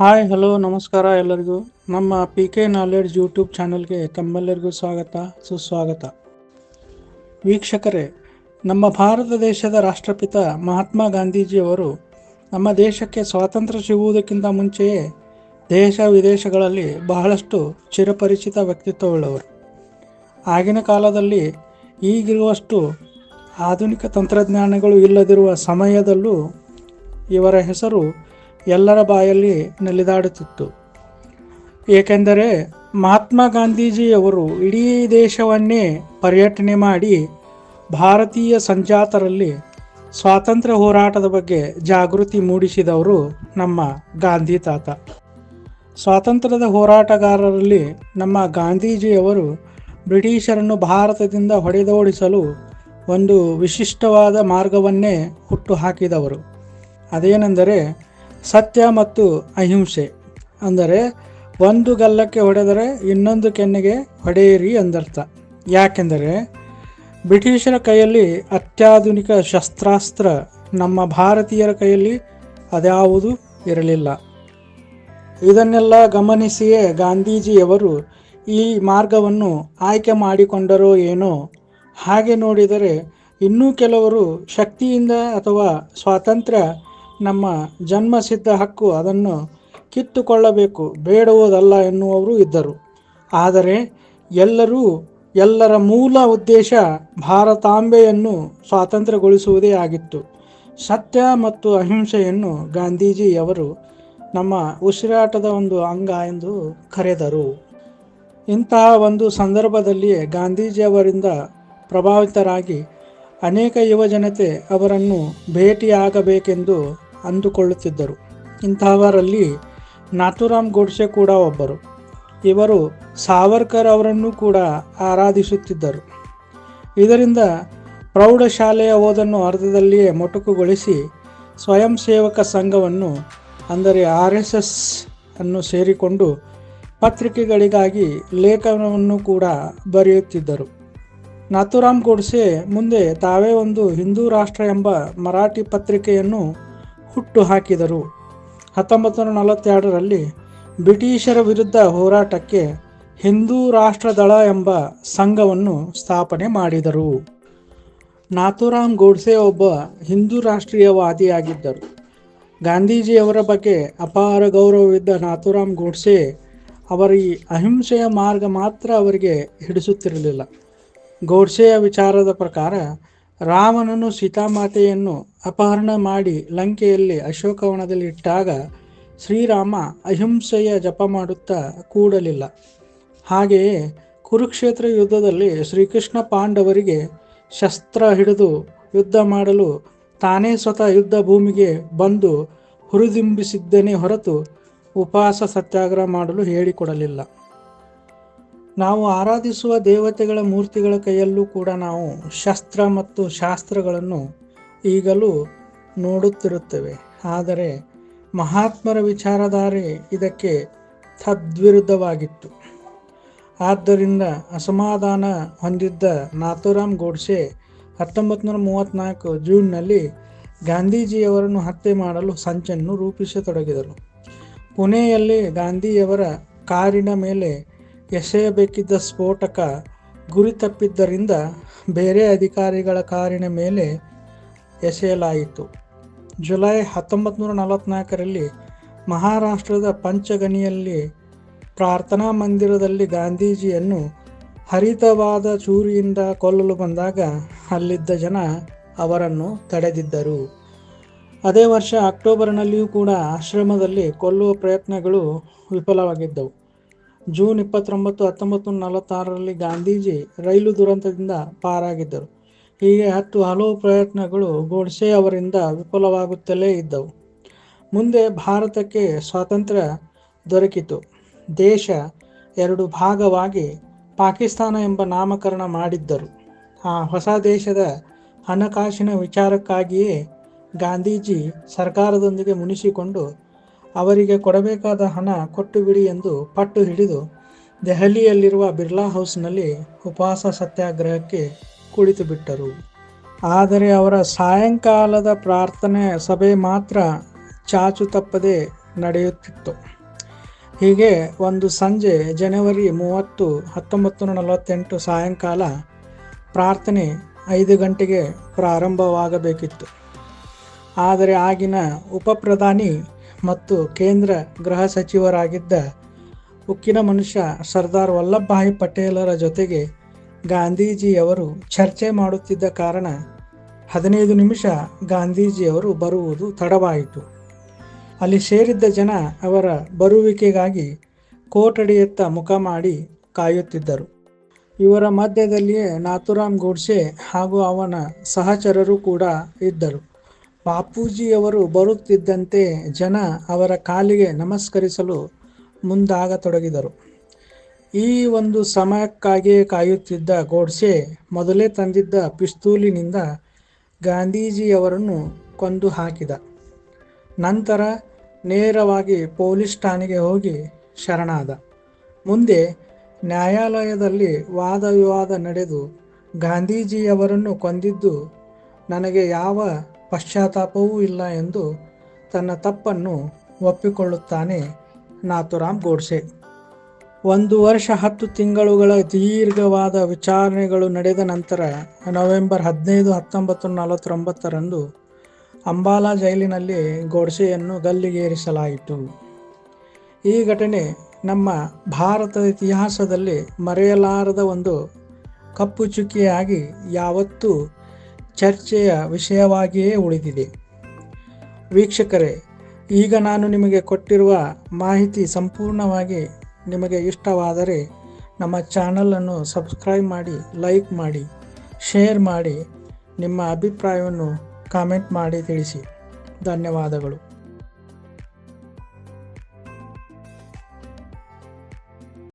Hi hello ನಮಸ್ಕಾರ ಎಲ್ಲರಿಗೂ. ನಮ್ಮ ಪಿ ಕೆ ನಾಲೆಡ್ಜ್ ಯೂಟ್ಯೂಬ್ ಚಾನಲ್ಗೆ ತಮ್ಮೆಲ್ಲರಿಗೂ ಸ್ವಾಗತ, ಸುಸ್ವಾಗತ. ವೀಕ್ಷಕರೇ, ನಮ್ಮ ಭಾರತ ದೇಶದ ರಾಷ್ಟ್ರಪಿತ ಮಹಾತ್ಮ ಗಾಂಧೀಜಿಯವರು ನಮ್ಮ ದೇಶಕ್ಕೆ ಸ್ವಾತಂತ್ರ್ಯ ಸಿಗುವುದಕ್ಕಿಂತ ಮುಂಚೆಯೇ ದೇಶ ವಿದೇಶಗಳಲ್ಲಿ ಬಹಳಷ್ಟು ಚಿರಪರಿಚಿತ ವ್ಯಕ್ತಿತ್ವವುಳ್ಳವರು. ಆಗಿನ ಕಾಲದಲ್ಲಿ ಈಗಿರುವಷ್ಟು ಆಧುನಿಕ ತಂತ್ರಜ್ಞಾನಗಳು ಇಲ್ಲದಿರುವ ಸಮಯದಲ್ಲೂ ಇವರ ಹೆಸರು ಎಲ್ಲರ ಬಾಯಲ್ಲಿ ನಲಿದಾಡುತ್ತಿತ್ತು. ಏಕೆಂದರೆ ಮಹಾತ್ಮ ಗಾಂಧೀಜಿಯವರು ಇಡೀ ದೇಶವನ್ನೇ ಪರ್ಯಟನೆ ಮಾಡಿ ಭಾರತೀಯ ಸಂಜಾತರಲ್ಲಿ ಸ್ವಾತಂತ್ರ್ಯ ಹೋರಾಟದ ಬಗ್ಗೆ ಜಾಗೃತಿ ಮೂಡಿಸಿದವರು ನಮ್ಮ ಗಾಂಧಿ ತಾತ. ಸ್ವಾತಂತ್ರ್ಯದ ಹೋರಾಟಗಾರರಲ್ಲಿ ನಮ್ಮ ಗಾಂಧೀಜಿಯವರು ಬ್ರಿಟಿಷರನ್ನು ಭಾರತದಿಂದ ಹೊಡೆದೋಡಿಸಲು ಒಂದು ವಿಶಿಷ್ಟವಾದ ಮಾರ್ಗವನ್ನೇ ಹುಟ್ಟು ಹಾಕಿದವರು. ಅದೇನೆಂದರೆ ಸತ್ಯ ಮತ್ತು ಅಹಿಂಸೆ. ಅಂದರೆ, ಒಂದು ಗಲ್ಲಕ್ಕೆ ಹೊಡೆದರೆ ಇನ್ನೊಂದು ಕೆನ್ನೆಗೆ ಹೊಡೆಯಿರಿ ಎಂದರ್ಥ. ಯಾಕೆಂದರೆ, ಬ್ರಿಟಿಷರ ಕೈಯಲ್ಲಿ ಅತ್ಯಾಧುನಿಕ ಶಸ್ತ್ರಾಸ್ತ್ರ ನಮ್ಮ ಭಾರತೀಯರ ಕೈಯಲ್ಲಿ ಅದ್ಯಾವುದು ಇರಲಿಲ್ಲ. ಇದನ್ನೆಲ್ಲ ಗಮನಿಸಿಯೇ ಗಾಂಧೀಜಿಯವರು ಈ ಮಾರ್ಗವನ್ನು ಆಯ್ಕೆ ಮಾಡಿಕೊಂಡರೋ ಏನೋ ಹಾಗೆ ನೋಡಿದರೆ ಇನ್ನೂ ಕೆಲವರು ಶಕ್ತಿಯಿಂದ ಅಥವಾ ಸ್ವಾತಂತ್ರ್ಯ ನಮ್ಮ ಜನ್ಮಸಿದ್ಧ ಹಕ್ಕು ಅದನ್ನು ಕಿತ್ತುಕೊಳ್ಳಬೇಕು, ಬೇಡುವುದಲ್ಲ ಎನ್ನುವವರು ಇದ್ದರು. ಆದರೆ ಎಲ್ಲರೂ ಎಲ್ಲರ ಮೂಲ ಉದ್ದೇಶ ಭಾರತಾಂಬೆಯನ್ನು ಸ್ವಾತಂತ್ರ್ಯಗೊಳಿಸುವುದೇ ಆಗಿತ್ತು. ಸತ್ಯ ಮತ್ತು ಅಹಿಂಸೆಯನ್ನು ಗಾಂಧೀಜಿಯವರು ನಮ್ಮ ಉಸಿರಾಟದ ಒಂದು ಅಂಗ ಎಂದು ಕರೆದರು. ಇಂತಹ ಒಂದು ಸಂದರ್ಭದಲ್ಲಿಯೇ ಗಾಂಧೀಜಿಯವರಿಂದ ಪ್ರಭಾವಿತರಾಗಿ ಅನೇಕ ಯುವಜನತೆ ಅವರನ್ನು ಭೇಟಿಯಾಗಬೇಕೆಂದು ಅಂದುಕೊಳ್ಳುತ್ತಿದ್ದರು. ಇಂತಹವರಲ್ಲಿ ನಾಥುರಾಮ್ ಗೋಡ್ಸೆ ಕೂಡ ಒಬ್ಬರು. ಇವರು ಸಾವರ್ಕರ್ ಅವರನ್ನು ಕೂಡ ಆರಾಧಿಸುತ್ತಿದ್ದರು. ಇದರಿಂದ ಪ್ರೌಢಶಾಲೆಯ ಓದನ್ನು ಅರ್ಧದಲ್ಲಿಯೇ ಮೊಟಕುಗೊಳಿಸಿ ಸ್ವಯಂ ಸೇವಕ ಸಂಘವನ್ನು, ಅಂದರೆ ಆರ್ ಎಸ್ ಎಸ್ ಅನ್ನು ಸೇರಿಕೊಂಡು ಪತ್ರಿಕೆಗಳಿಗಾಗಿ ಲೇಖನವನ್ನು ಕೂಡ ಬರೆಯುತ್ತಿದ್ದರು. ನಾಥುರಾಮ್ ಗೋಡ್ಸೆ ಮುಂದೆ ತಾವೇ ಒಂದು ಹಿಂದೂ ರಾಷ್ಟ್ರ ಎಂಬ ಮರಾಠಿ ಪತ್ರಿಕೆಯನ್ನು ಹುಟ್ಟು ಹಾಕಿದರು. ಹತ್ತೊಂಬತ್ತು ನೂರ ನಲವತ್ತೆರಡರಲ್ಲಿ ಬ್ರಿಟಿಷರ ವಿರುದ್ಧ ಹೋರಾಟಕ್ಕೆ ಹಿಂದೂ ರಾಷ್ಟ್ರದಳ ಎಂಬ ಸಂಘವನ್ನು ಸ್ಥಾಪನೆ ಮಾಡಿದರು. ನಾಥುರಾಮ್ ಗೋಡ್ಸೆ ಒಬ್ಬ ಹಿಂದೂ ರಾಷ್ಟ್ರೀಯವಾದಿಯಾಗಿದ್ದರು. ಗಾಂಧೀಜಿಯವರ ಬಗ್ಗೆ ಅಪಾರ ಗೌರವವಿದ್ದ ನಾಥುರಾಮ್ ಗೋಡ್ಸೆ ಅವರ ಈ ಅಹಿಂಸೆಯ ಮಾರ್ಗ ಮಾತ್ರ ಅವರಿಗೆ ಹಿಡಿಸುತ್ತಿರಲಿಲ್ಲ. ಗೋಡ್ಸೆಯ ವಿಚಾರದ ಪ್ರಕಾರ ರಾಮನನ್ನು ಸೀತಾಮಾತೆಯನ್ನು ಅಪಹರಣ ಮಾಡಿ ಲಂಕೆಯಲ್ಲಿ ಅಶೋಕವನದಲ್ಲಿ ಇಟ್ಟಾಗ ಶ್ರೀರಾಮ ಅಹಿಂಸೆಯ ಜಪ ಮಾಡುತ್ತಾ ಕೂಡಲಿಲ್ಲ. ಹಾಗೆಯೇ ಕುರುಕ್ಷೇತ್ರ ಯುದ್ಧದಲ್ಲಿ ಶ್ರೀಕೃಷ್ಣ ಪಾಂಡವರಿಗೆ ಶಸ್ತ್ರ ಹಿಡಿದು ಯುದ್ಧ ಮಾಡಲು ತಾನೇ ಸ್ವತಃ ಯುದ್ಧ ಭೂಮಿಗೆ ಬಂದು ಹುರಿದಿಂಬಿಸಿದ್ದನೇ ಹೊರತು ಉಪವಾಸ ಸತ್ಯಾಗ್ರಹ ಮಾಡಲು ಹೇಳಿಕೊಡಲಿಲ್ಲ. ನಾವು ಆರಾಧಿಸುವ ದೇವತೆಗಳ ಮೂರ್ತಿಗಳ ಕೈಯಲ್ಲೂ ಕೂಡ ನಾವು ಶಸ್ತ್ರ ಮತ್ತು ಶಾಸ್ತ್ರಗಳನ್ನು ಈಗಲೂ ನೋಡುತ್ತಿರುತ್ತೇವೆ. ಆದರೆ ಮಹಾತ್ಮರ ವಿಚಾರಧಾರೆ ಇದಕ್ಕೆ ತದ್ವಿರುದ್ಧವಾಗಿತ್ತು. ಆದ್ದರಿಂದ ಅಸಮಾಧಾನ ಹೊಂದಿದ್ದ ನಾಥುರಾಮ್ ಗೋಡ್ಸೆ ಹತ್ತೊಂಬತ್ತು ನೂರ ಮೂವತ್ತ್ನಾಲ್ಕು ಜೂನ್ನಲ್ಲಿ ಗಾಂಧೀಜಿಯವರನ್ನು ಹತ್ಯೆ ಮಾಡಲು ಸಂಚನ್ನು ರೂಪಿಸತೊಡಗಿದರು. ಪುಣೆಯಲ್ಲಿ ಗಾಂಧಿಯವರ ಕಾರಿನ ಮೇಲೆ ಎಸೆಯಬೇಕಿದ್ದ ಸ್ಫೋಟಕ ಗುರಿ ತಪ್ಪಿದ್ದರಿಂದ ಬೇರೆ ಅಧಿಕಾರಿಗಳ ಕಾರಿನ ಮೇಲೆ ಎಸೆಯಲಾಯಿತು. ಜುಲೈ ಹತ್ತೊಂಬತ್ತು ನೂರ ನಲವತ್ತ್ನಾಲ್ಕರಲ್ಲಿ ಮಹಾರಾಷ್ಟ್ರದ ಪಂಚಗನಿಯಲ್ಲಿ ಪ್ರಾರ್ಥನಾ ಮಂದಿರದಲ್ಲಿ ಗಾಂಧೀಜಿಯನ್ನು ಹರಿತವಾದ ಚೂರಿಯಿಂದ ಕೊಲ್ಲಲು ಬಂದಾಗ ಅಲ್ಲಿದ್ದ ಜನ ಅವರನ್ನು ತಡೆದಿದ್ದರು. ಅದೇ ವರ್ಷ ಅಕ್ಟೋಬರ್ನಲ್ಲಿಯೂ ಕೂಡ ಆಶ್ರಮದಲ್ಲಿ ಕೊಲ್ಲುವ ಪ್ರಯತ್ನಗಳು ವಿಫಲವಾಗಿದ್ದವು. ಜೂನ್ ಇಪ್ಪತ್ತೊಂಬತ್ತು, ಹತ್ತೊಂಬತ್ತು ನೂರ ನಲವತ್ತಾರರಲ್ಲಿ ಗಾಂಧೀಜಿ ರೈಲು ದುರಂತದಿಂದ ಪಾರಾಗಿದ್ದರು. ಹೀಗೆ ಹತ್ತು ಹಲವು ಪ್ರಯತ್ನಗಳು ಗೋಡ್ಸೆ ಅವರಿಂದ ವಿಫಲವಾಗುತ್ತಲೇ ಇದ್ದವು. ಮುಂದೆ ಭಾರತಕ್ಕೆ ಸ್ವಾತಂತ್ರ್ಯ ದೊರಕಿತು. ದೇಶ ಎರಡು ಭಾಗವಾಗಿ ಪಾಕಿಸ್ತಾನ ಎಂಬ ನಾಮಕರಣ ಮಾಡಿದ್ದರು. ಆ ಹೊಸ ದೇಶದ ಹಣಕಾಸಿನ ವಿಚಾರಕ್ಕಾಗಿಯೇ ಗಾಂಧೀಜಿ ಸರ್ಕಾರದೊಂದಿಗೆ ಮುನಿಸಿಕೊಂಡು ಅವರಿಗೆ ಕೊಡಬೇಕಾದ ಹಣ ಕೊಟ್ಟು ಬಿಡಿ ಎಂದು ಪಟ್ಟು ಹಿಡಿದು ದೆಹಲಿಯಲ್ಲಿರುವ ಬಿರ್ಲಾ ಹೌಸ್ನಲ್ಲಿ ಉಪವಾಸ ಸತ್ಯಾಗ್ರಹಕ್ಕೆ ಕುಳಿತು ಬಿಟ್ಟರು. ಆದರೆ ಅವರ ಸಾಯಂಕಾಲದ ಪ್ರಾರ್ಥನೆ ಸಭೆ ಮಾತ್ರ ಚಾಚು ತಪ್ಪದೆ ನಡೆಯುತ್ತಿತ್ತು. ಹೀಗೆ ಒಂದು ಸಂಜೆ ಜನವರಿ ಮೂವತ್ತು, ಹತ್ತೊಂಬತ್ತು ನೂರ ನಲವತ್ತೆಂಟು ಸಾಯಂಕಾಲ ಪ್ರಾರ್ಥನೆ ಐದು ಗಂಟೆಗೆ ಪ್ರಾರಂಭವಾಗಬೇಕಿತ್ತು. ಆದರೆ ಆಗಿನ ಉಪಪ್ರಧಾನಿ ಮತ್ತು ಕೇಂದ್ರ ಗೃಹ ಸಚಿವರಾಗಿದ್ದ ಉಕ್ಕಿನ ಮನುಷ್ಯ ಸರ್ದಾರ್ ವಲ್ಲಭಭಾಯಿ ಪಟೇಲರ ಜೊತೆಗೆ ಗಾಂಧೀಜಿಯವರು ಚರ್ಚೆ ಮಾಡುತ್ತಿದ್ದ ಕಾರಣ ಹದಿನೈದು ನಿಮಿಷ ಗಾಂಧೀಜಿಯವರು ಬರುವುದು ತಡವಾಯಿತು. ಅಲ್ಲಿ ಸೇರಿದ್ದ ಜನ ಅವರ ಬರುವಿಕೆಗಾಗಿ ಕೋಟಡಿಯತ್ತ ಮುಖ ಮಾಡಿ ಕಾಯುತ್ತಿದ್ದರು. ಇವರ ಮಧ್ಯದಲ್ಲಿಯೇ ನಾಥುರಾಮ್ ಗೋಡ್ಸೆ ಹಾಗೂ ಅವನ ಸಹಚರರು ಕೂಡ ಇದ್ದರು. ಬಾಪೂಜಿಯವರು ಬರುತ್ತಿದ್ದಂತೆ ಜನ ಅವರ ಕಾಲಿಗೆ ನಮಸ್ಕರಿಸಲು ಮುಂದಾಗತೊಡಗಿದರು. ಈ ಒಂದು ಸಮಯಕ್ಕಾಗಿಯೇ ಕಾಯುತ್ತಿದ್ದ ಗೋಡ್ಸೆ ಮೊದಲೇ ತಂದಿದ್ದ ಪಿಸ್ತೂಲಿನಿಂದ ಗಾಂಧೀಜಿಯವರನ್ನು ಕೊಂದು ಹಾಕಿದ. ನಂತರ ನೇರವಾಗಿ ಪೊಲೀಸ್ ಠಾಣೆಗೆ ಹೋಗಿ ಶರಣಾದ. ಮುಂದೆ ನ್ಯಾಯಾಲಯದಲ್ಲಿ ವಾದ ವಿವಾದ ನಡೆದು ಗಾಂಧೀಜಿಯವರನ್ನು ಕೊಂದಿದ್ದು, ನನಗೆ ಯಾವ ಪಶ್ಚಾತ್ತಾಪವೂ ಇಲ್ಲ ಎಂದು ತನ್ನ ತಪ್ಪನ್ನು ಒಪ್ಪಿಕೊಳ್ಳುತ್ತಾನೆ ನಾಥುರಾಮ್ ಗೋಡ್ಸೆ. ಒಂದು ವರ್ಷ ಹತ್ತು ತಿಂಗಳುಗಳ ದೀರ್ಘವಾದ ವಿಚಾರಣೆಗಳು ನಡೆದ ನಂತರ ನವೆಂಬರ್ ಹದಿನೈದು ಹತ್ತೊಂಬತ್ತು ನಲವತ್ತೊಂಬತ್ತರಂದು ಅಂಬಾಲಾ ಜೈಲಿನಲ್ಲಿ ಗೋಡ್ಸೆಯನ್ನು ಗಲ್ಲಿಗೇರಿಸಲಾಯಿತು. ಈ ಘಟನೆ ನಮ್ಮ ಭಾರತದ ಇತಿಹಾಸದಲ್ಲಿ ಮರೆಯಲಾರದ ಒಂದು ಕಪ್ಪು ಚುಕ್ಕಿಯಾಗಿ ಯಾವತ್ತೂ ಚರ್ಚೆಯ ವಿಷಯವಾಗಿಯೇ ಉಳಿದಿದೆ. ವೀಕ್ಷಕರೇ, ಈಗ ನಾನು ನಿಮಗೆ ಕೊಟ್ಟಿರುವ ಮಾಹಿತಿ ಸಂಪೂರ್ಣವಾಗಿ ನಿಮಗೆ ಇಷ್ಟವಾದರೆ ನಮ್ಮ ಚಾನಲನ್ನು ಸಬ್ಸ್ಕ್ರೈಬ್ ಮಾಡಿ, ಲೈಕ್ ಮಾಡಿ, ಶೇರ್ ಮಾಡಿ, ನಿಮ್ಮ ಅಭಿಪ್ರಾಯವನ್ನು ಕಾಮೆಂಟ್ ಮಾಡಿ ತಿಳಿಸಿ. ಧನ್ಯವಾದಗಳು.